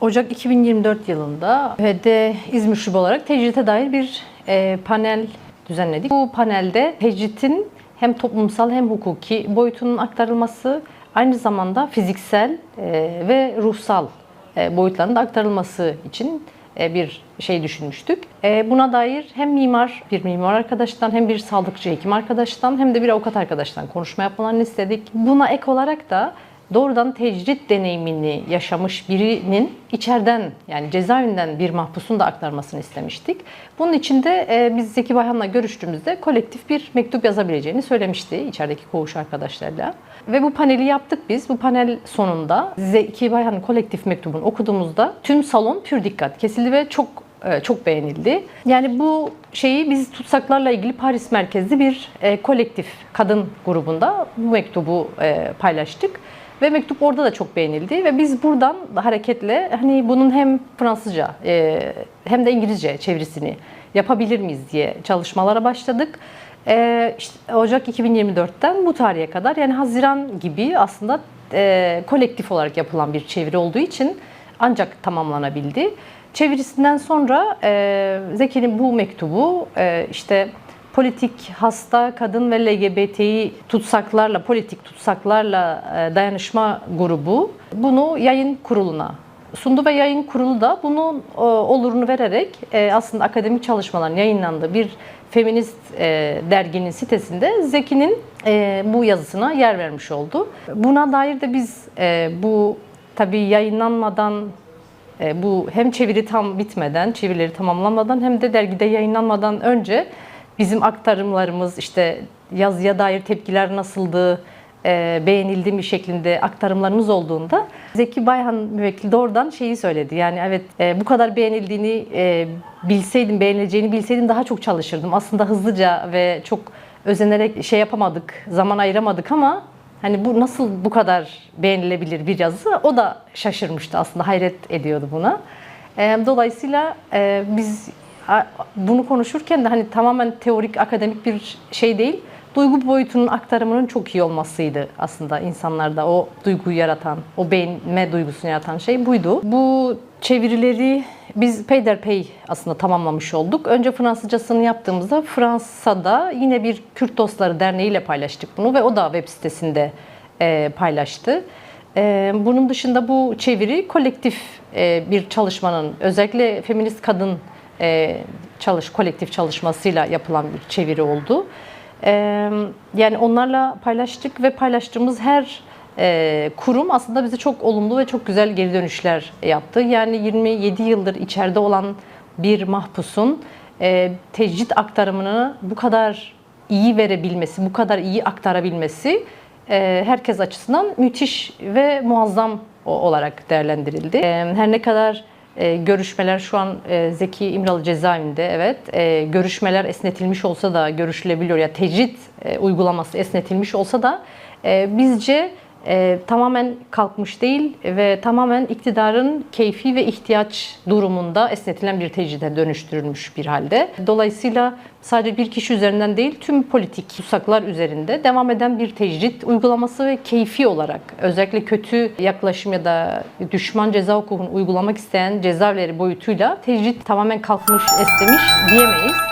Ocak 2024 yılında HED İzmir Şube olarak tecrite dair bir e, panel düzenledik. Bu panelde tecritin hem toplumsal hem hukuki boyutunun aktarılması, aynı zamanda fiziksel e, ve ruhsal e, boyutlarının da aktarılması için e, bir şey düşünmüştük. E, Buna dair hem mimar, bir mimar arkadaştan hem bir sağlıkçı hekim arkadaştan hem de bir avukat arkadaştan konuşma yapmalarını istedik. Buna ek olarak da doğrudan tecrit deneyimini yaşamış birinin içeriden yani cezaevinden bir mahpusun da aktarmasını istemiştik. Bunun için de e, biz Zeki Bayhan'la görüştüğümüzde kolektif bir mektup yazabileceğini söylemişti içerideki koğuş arkadaşlarla. Ve bu paneli yaptık biz. Bu panel sonunda Zeki Bayhan'ın kolektif mektubunu okuduğumuzda tüm salon pür dikkat kesildi ve çok e, çok beğenildi. Yani bu şeyi biz tutsaklarla ilgili Paris merkezli bir e, kolektif kadın grubunda bu mektubu paylaştık. Ve mektup orada da çok beğenildi ve biz buradan hareketle hani bunun hem Fransızca e, hem de İngilizce çevirisini yapabilir miyiz diye çalışmalara başladık. E, işte Ocak 2024'ten bu tarihe kadar yani Haziran gibi aslında e, kolektif olarak yapılan bir çeviri olduğu için ancak tamamlanabildi. Çevirisinden sonra e, Zeki'nin bu mektubu e, işte politik hasta kadın ve LGBTİ tutsaklarla, politik tutsaklarla e, dayanışma grubu bunu yayın kuruluna sundu ve yayın kurulu da bunun e, olurunu vererek e, aslında akademik çalışmaların yayınlandığı bir feminist derginin sitesinde Zeki'nin bu yazısına yer vermiş oldu. Buna dair de biz bu tabii yayınlanmadan bu hem çeviri tam bitmeden, çevirileri tamamlamadan hem de dergide yayınlanmadan önce bizim aktarımlarımız işte yazıya dair tepkiler nasıldı, e, beğenildi mi şeklinde aktarımlarımız olduğunda Zeki Bayhan müvekkil doğrudan şeyi söyledi. Yani evet e, bu kadar beğenildiğini e, bilseydim, beğenileceğini bilseydim daha çok çalışırdım. Aslında hızlıca ve çok özenerek şey yapamadık, zaman ayıramadık ama Hani bu nasıl bu kadar beğenilebilir bir yazı? O da şaşırmıştı aslında, hayret ediyordu buna. E, Dolayısıyla e, biz bunu konuşurken de hani tamamen teorik, akademik bir şey değil, duygu boyutunun aktarımının çok iyi olmasıydı aslında insanlarda o duyguyu yaratan, o beğenme duygusunu yaratan şey buydu. Bu çevirileri biz peyderpey aslında tamamlamış olduk. Önce Fransızcasını yaptığımızda Fransa'da yine bir Kürt Dostları Derneği ile paylaştık bunu ve o da web sitesinde e, paylaştı. E, bunun dışında bu çeviri kolektif e, bir çalışmanın özellikle feminist kadın e, çalış kolektif çalışmasıyla yapılan bir çeviri oldu. E, yani onlarla paylaştık ve paylaştığımız her e, kurum aslında bize çok olumlu ve çok güzel geri dönüşler yaptı. Yani 27 yıldır içeride olan bir mahpusun tecrit aktarımını bu kadar iyi verebilmesi, bu kadar iyi aktarabilmesi herkes açısından müthiş ve muazzam olarak değerlendirildi. Her ne kadar e, görüşmeler şu an e, Zeki İmralı cezaevinde evet. E, görüşmeler esnetilmiş olsa da görüşülebiliyor. Ya tecrit e, uygulaması esnetilmiş olsa da bizce e, tamamen kalkmış değil ve tamamen iktidarın keyfi ve ihtiyaç durumunda esnetilen bir tecride dönüştürülmüş bir halde. Dolayısıyla sadece bir kişi üzerinden değil tüm politik tutsaklar üzerinde devam eden bir tecrit uygulaması ve keyfi olarak özellikle kötü yaklaşım ya da düşman ceza hukukunu uygulamak isteyen cezaevleri boyutuyla tecrit tamamen kalkmış, esnemiş diyemeyiz.